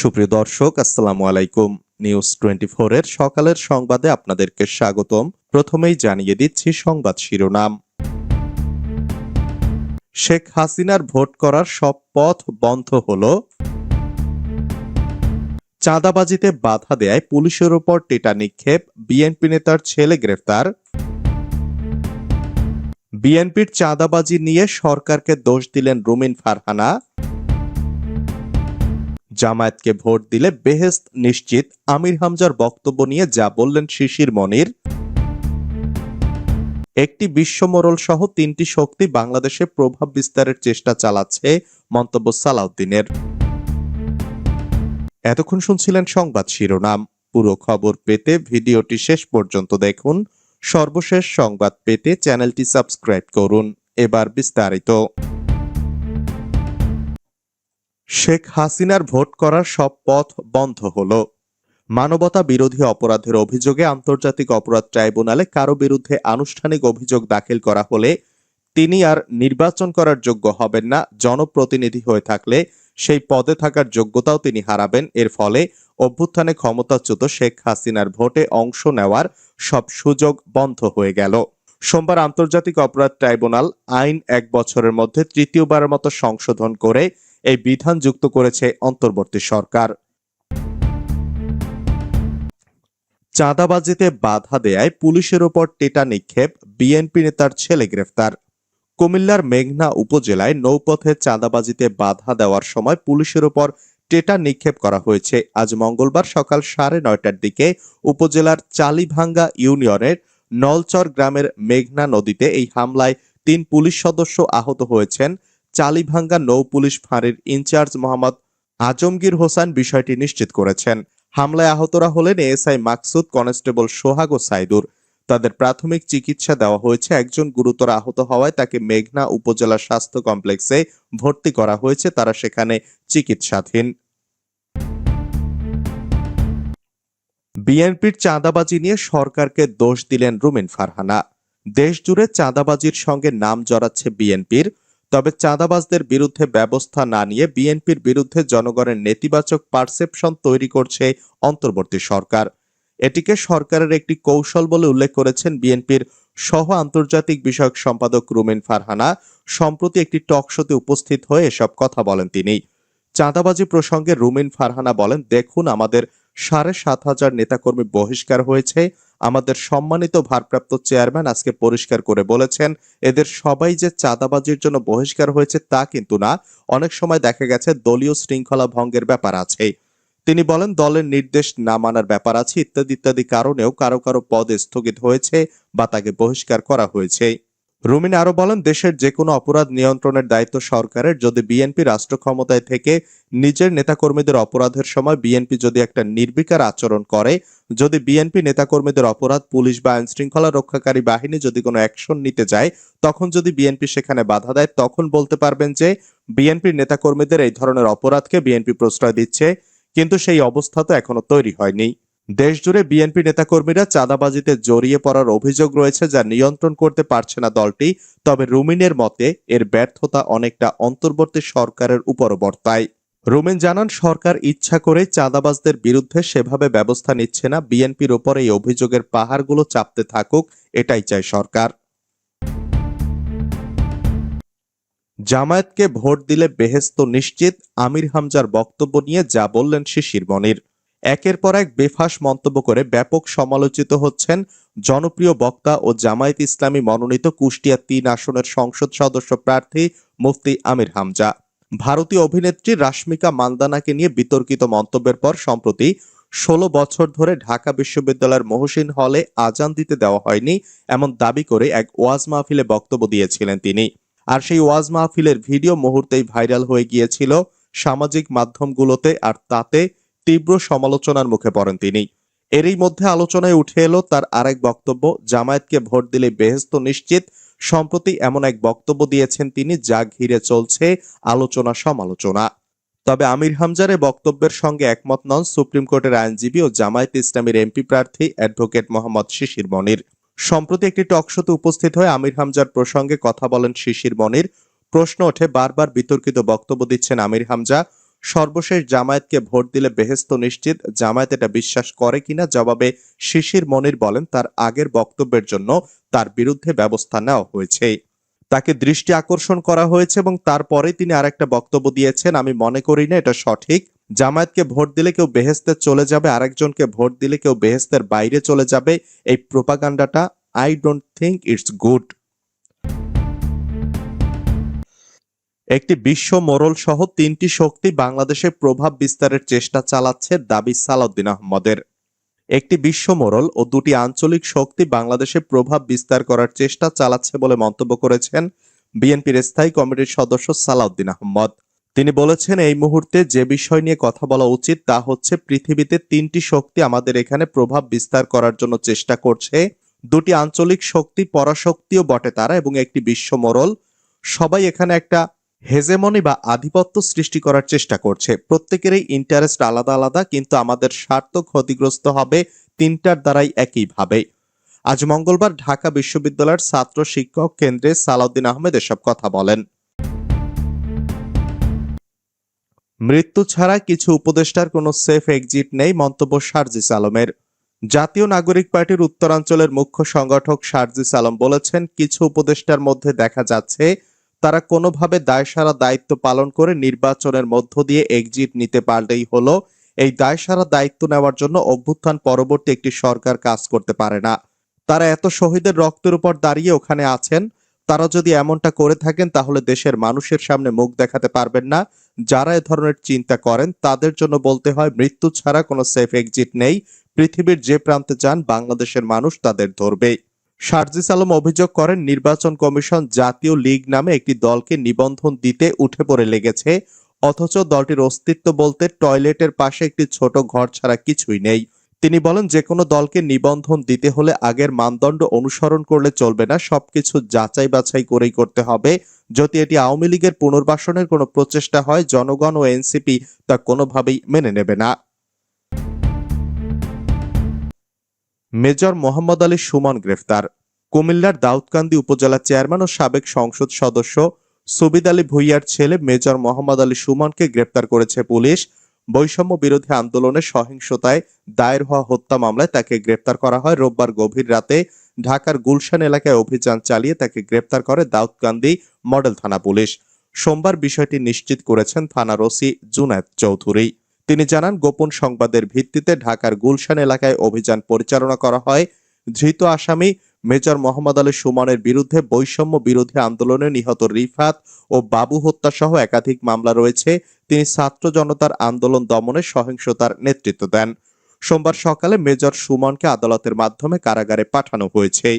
সুপ্রিয় দর্শক, আসসালামু আলাইকুম। নিউজ টোয়েন্টি এর সকালের সংবাদে আপনাদেরকে স্বাগতম। প্রথমেই জানিয়ে দিচ্ছি সংবাদ শিরোনাম। শেখ হাসিনার ভোট করার সব পথ বন্ধ হল। চাঁদাবাজিতে বাধা দেয় পুলিশের ওপর টেটা নিক্ষেপ, বিএনপি নেতার ছেলে গ্রেফতার। বিএনপির চাঁদাবাজি নিয়ে সরকারকে দোষ দিলেন রুমিন ফারহানা। জামায়াতকে ভোট দিলে বেহেস্ত নিশ্চিত আমির হামজার বক্তব্য নিয়ে যা বললেন শিশির মনির। একটি বিশ্বমোড়ল সহ তিনটি শক্তি বাংলাদেশে প্রভাব বিস্তারের চেষ্টা চালাচ্ছে মন্তব্য সালাউদ্দিনের। এতক্ষণ শুনছিলেন সংবাদ শিরোনাম। পুরো খবর পেতে ভিডিওটি শেষ পর্যন্ত দেখুন। সর্বশেষ সংবাদ পেতে চ্যানেলটি সাবস্ক্রাইব করুন। এবার বিস্তারিত। শেখ হাসিনার ভোট করার সব পথ বন্ধ হলো। মানবতা বিরোধী অপরাধের অভিযোগে আন্তর্জাতিক অপরাধ ট্রাইব্যুনালে কারও বিরুদ্ধে আনুষ্ঠানিক অভিযোগ দাখিল করা হলে তিনি আর নির্বাচন করার যোগ্য হবেন না, জনপ্রতিনিধি হয়ে থাকলে সেই পদে থাকার যোগ্যতাও তিনি হারাবেন। এর ফলে অভ্যুত্থানে ক্ষমতাচ্যুত শেখ হাসিনার ভোটে অংশ নেওয়ার সব সুযোগ বন্ধ হয়ে গেল। সোমবার আন্তর্জাতিক অপরাধ ট্রাইব্যুনাল আইন এক বছরের মধ্যে তৃতীয়বারের মতো সংশোধন করে এই বিধান যুক্ত করেছে অন্তর্বর্তী সরকার। চাঁদাবাজিতে বাধা দেয়ায় পুলিশের ওপর টেটা নিক্ষেপ বিএনপি নেতার ছেলে গ্রেফতার। কুমিল্লার মেঘনা উপজেলায় নৌপথে চাঁদাবাজিতে বাধা দেওয়ার সময় পুলিশের ওপর টেটা নিক্ষেপ করা হয়েছে। আজ মঙ্গলবার সকাল সাড়ে নয়টার দিকে উপজেলার চালিভাঙ্গা ইউনিয়নের নলচর গ্রামের মেঘনা নদীতে এই হামলায় তিন পুলিশ সদস্য আহত হয়েছেন। চালিভাঙ্গা নৌ পুলিশ ফাঁড়ির ইনচার্জ মোহাম্মদ আজমগীর হোসেন বিষয়টি নিশ্চিত করেছেন। হামলায় আহতরা হলেন এএসআই মাকসুদ, কনস্টেবল সোহাগ ও সাইদুর। তাদের প্রাথমিক চিকিৎসা দেওয়া হয়েছে। একজন গুরুতর আহত হওয়ায় তাকে মেঘনা উপজেলা স্বাস্থ্য কমপ্লেক্সে ভর্তি করা হয়েছে। তারা সেখানে চিকিৎসাধীন। বিএনপির চাঁদাবাজি নিয়ে সরকারকে দোষ দিলেন রুমিন ফারহানা। দেশজুড়ে চাঁদাবাজির সঙ্গে নাম জড়াচ্ছে বিএনপির। তবে চাঁদাবাজদের বিরুদ্ধে ব্যবস্থা না নিয়ে বিএনপির বিরুদ্ধে জনগণের নেতিবাচক পারসেপশন তৈরি করছে অন্তর্বর্তী সরকার। এটিকে সরকারের একটি কৌশল বলে উল্লেখ করেছেন বিএনপির সহ আন্তর্জাতিক বিষয়ক সম্পাদক রুমেন ফারহানা। সম্প্রতি একটি টক শোতে উপস্থিত হয়ে এসব কথা বলেন তিনি। চাঁদাবাজি প্রসঙ্গে রুমিন ফারহানা বলেন, দেখুন, আমাদের সাড়ে সাত হাজার নেতাকর্মী বহিষ্কার হয়েছে। আমাদের সম্মানিত ভারপ্রাপ্ত চেয়ারম্যান আজকে পরিষ্কার করে বলেছেন, এদের সবাই যে চাঁদাবাজির জন্য বহিষ্কার হয়েছে তা কিন্তু না। অনেক সময় দেখা গেছে দলীয় শৃঙ্খলা ভঙ্গের ব্যাপার আছে। তিনি বলেন, দলের নির্দেশ না মানার ব্যাপার আছে, ইত্যাদি ইত্যাদি কারণেও কারও কারও পদ স্থগিত হয়েছে বা তাকে বহিষ্কার করা হয়েছে। রুমিন আরও বলেন, দেশের যে কোনো অপরাধ নিয়ন্ত্রণের দায়িত্ব সরকারের। যদি বিএনপি রাষ্ট্র ক্ষমতায় থেকে নিজের নেতাকর্মীদের অপরাধের সময় বিএনপি যদি একটা নির্বিকার আচরণ করে যদি বিএনপি নেতাকর্মীদের অপরাধ, পুলিশ বা আইন শৃঙ্খলা রক্ষাকারী বাহিনী যদি কোনো অ্যাকশন নিতে যায় তখন যদি বিএনপি সেখানে বাধা দেয়, তখন বলতে পারবেন যে বিএনপির নেতাকর্মীদের এই ধরনের অপরাধকে বিএনপি প্রশ্রয় দিচ্ছে, কিন্তু সেই অবস্থা তো এখনও তৈরি হয়নি। দেশজুড়ে বিএনপি নেতাকর্মীরা চাঁদাবাজিতে জড়িয়ে পড়ার অভিযোগ রয়েছে যা নিয়ন্ত্রণ করতে পারছে না দলটি, তবে রুমিনের মতে এর ব্যর্থতা অনেকটা অন্তর্বর্তী সরকারের উপর বর্তায়। রুমিন জানান, সরকার ইচ্ছা করে চাঁদাবাজদের বিরুদ্ধে সেভাবে ব্যবস্থা নিচ্ছে না, বিএনপির ওপর এই অভিযোগের পাহাড়গুলো চাপতে থাকুক, এটাই চায় সরকার। জামায়াতকে ভোট দিলে বেহেস্ত নিশ্চিত, আমির হামজার বক্তব্য নিয়ে যা বললেন শিশির মনির। একের পর এক বেফাস মন্তব্য করে ব্যাপক সমালোচিত হচ্ছেন জনপ্রিয় বক্তা ও জামায়াত ইসলামী মনোনীত কুষ্টিয়া তিন আসনের সংসদ সদস্য প্রার্থী মুফতি আমির হামজা। ভারতীয় অভিনেত্রী রাশ্মিকা মান্দানাকে নিয়ে বিতর্কিত মন্তব্যের পর সম্প্রতি ষোলো বছর ধরে ঢাকা বিশ্ববিদ্যালয়ের মহসিন হলে আজান দিতে দেওয়া হয়নি এমন দাবি করে এক ওয়াজ মাহফিলে বক্তব্য দিয়েছিলেন তিনি। আর সেই ওয়াজ মাহফিলের ভিডিও মুহূর্তেই ভাইরাল হয়ে গিয়েছিল সামাজিক মাধ্যমগুলোতে আর তাতে তীব্র সমালোচনার মুখে পড়েন তিনি। এরই মধ্যে আলোচনায় উঠে এলো তার আরেক বক্তব্য, জামায়াতকে ভোট দিলে বেহেস্ত নিশ্চিত সম্প্রতি এমন এক বক্তব্য দিয়েছেন তিনি, যা ঘিরে চলছে আলোচনা সমালোচনা। তবে আমির হামজার বক্তব্যের সঙ্গে একমত নন সুপ্রিম কোর্টের আইনজীবী ও জামায়াত ইসলামীর এমপি প্রার্থী অ্যাডভোকেট মোহাম্মদ শিশির মনির। সম্প্রতি একটি টকশোতে উপস্থিত হয়ে আমির হামজার প্রসঙ্গে কথা বলেন শিশির মনির। প্রশ্ন ওঠে, বারবার বিতর্কিত বক্তব্য দিচ্ছেন আমির হামজা। সর্বশেষ জামায়াতকে ভোট দিলে বেহেস্ত নিশ্চিত। জামায়াত এটা বিশ্বাস করে কিনা? জবাবে শিশির মনির বলেন, তার আগের বক্তব্যের জন্য তার বিরুদ্ধে ব্যবস্থা নেওয়া হয়েছে। তাকে দৃষ্টি আকর্ষণ করা হয়েছে এবং তারপরে তিনি আরেকটা বক্তব্য দিয়েছেন, আমি মনে করি না এটা সঠিক। জামায়াতকে ভোট দিলে কেউ বেহেস্তে চলে যাবে, আরেকজনকে ভোট দিলে কেউ বেহেস্তের বাইরে চলে যাবে। এই প্রোপাগান্ডাটা I don't think it's good একটি বিশ্ব মোরল সহ তিনটি শক্তি বাংলাদেশে প্রভাব বিস্তারের চেষ্টা চালাচ্ছে দাবি সালাউদ্দিন আহমদের। একটি বিশ্ব মোড়ল ও দুটি আঞ্চলিক শক্তি বাংলাদেশে প্রভাব বিস্তার করার চেষ্টা চালাচ্ছে বলে মন্তব্য করেছেন বিএনপির স্থায়ী কমিটির সদস্য সালাউদ্দিন আহমদ। তিনি বলেছেন, এই মুহূর্তে যে বিষয় নিয়ে কথা বলা উচিত তা হচ্ছে পৃথিবীতে তিনটি শক্তি আমাদের এখানে প্রভাব বিস্তার করার জন্য চেষ্টা করছে। দুটি আঞ্চলিক শক্তি পরাশক্তিও বটে তারা এবং একটি বিশ্ব মোরল সবাই এখানে একটা হেজেমনি বা আধিপত্য সৃষ্টি করার চেষ্টা করছে। প্রত্যেকেরই ইন্টারেস্ট আলাদা আলাদা, কিন্তু আমাদের স্বার্থ ক্ষতিগ্রস্ত হবে তিনটার দ্বারাই একইভাবে। আজ মঙ্গলবার ঢাকা বিশ্ববিদ্যালয়ের ছাত্র শিক্ষক কেন্দ্রে সালাউদ্দিন আহমেদ এসব কথা বলেন। মৃত্যু ছাড়া কিছু উপদেষ্টার কোনো সেফ এক্সিট নেই মন্তব্য সার্জিস আলমের। জাতীয় নাগরিক পার্টির উত্তরাঞ্চলের মুখ্য সংগঠক সার্জিস আলম বলেছেন, কিছু উপদেষ্টার মধ্যে দেখা যাচ্ছে তারা কোনোভাবে দায়সারা দায়িত্ব পালন করে নির্বাচনের মধ্য দিয়ে এক্সিট নিতে পারলেই হলো। এই দায়সারা দায়িত্ব নেওয়ার জন্য অভ্যুত্থান পরবর্তী একটি সরকার কাজ করতে পারে না। তারা এত শহীদের রক্তের উপর দাঁড়িয়ে ওখানে আছেন। তারা যদি এমনটা করে থাকেন, তাহলে দেশের মানুষের সামনে মুখ দেখাতে পারবেন না। যারা এ ধরনের চিন্তা করেন, তাদের জন্য বলতে হয়, মৃত্যু ছাড়া কোনো সেফ এক্সিট নেই। পৃথিবীর যে প্রান্তে যান, বাংলাদেশের মানুষ তাদের ধরবে সার্জিস আলম অভিযোগ করেন, নির্বাচন কমিশন জাতীয় লীগ নামে একটি দলকে নিবন্ধন দিতে উঠে পড়ে লেগেছে, অথচ দলটির অস্তিত্ব বলতে টয়লেটের পাশে একটি ছোট ঘর ছাড়া কিছুই নেই। তিনি বলেন যে কোনো দলকে নিবন্ধন দিতে হলে আগের মানদণ্ড অনুসরণ করলে চলবে না, সবকিছু যাচাই বাছাই করেই করতে হবে। যদি এটি আওয়ামী লীগের পুনর্বাসনের কোনো প্রচেষ্টা হয়, জনগণ ও এনসিপি তা কোনোভাবেই মেনে নেবে না। মেজর মোহাম্মদ আলী সুমন গ্রেফতার। কুমিল্লার দাউদকান্দি উপজেলা চেয়ারম্যান ও সাবেক সংসদ সদস্য সুবিদ আলী ভুইয়ার ছেলে মেজর মোহাম্মদ আলী সুমনকে গ্রেফতার করেছে পুলিশ। বৈষম্য বিরোধী আন্দোলনে সহিংসতায় দায়ের হওয়া হত্যা মামলায় তাকে গ্রেপ্তার করা হয়। রোববার গভীর রাতে ঢাকার গুলশান এলাকায় অভিযান চালিয়ে তাকে গ্রেপ্তার করে দাউদকান্দি মডেল থানা পুলিশ। সোমবার বিষয়টি নিশ্চিত করেছেন থানার ওসি জুনায়েদ চৌধুরী। তিনি জানান, গোপন সংবাদের ভিত্তিতে ঢাকার গুলশান এলাকায় অভিযান পরিচালনা করা হয়। ধৃত আসামি মেজর মোহাম্মদ আলী সুমনের বিরুদ্ধে বৈষম্য বিরোধী আন্দোলনে নিহত রিফাত ও বাবু হত্যা সহ একাধিক মামলা রয়েছে। তিনি ছাত্র জনতার আন্দোলন দমনে সহিংসতার নেতৃত্ব দেন। সোমবার সকালে মেজর সুমনকে আদালতের মাধ্যমে কারাগারে পাঠানো হয়েছে।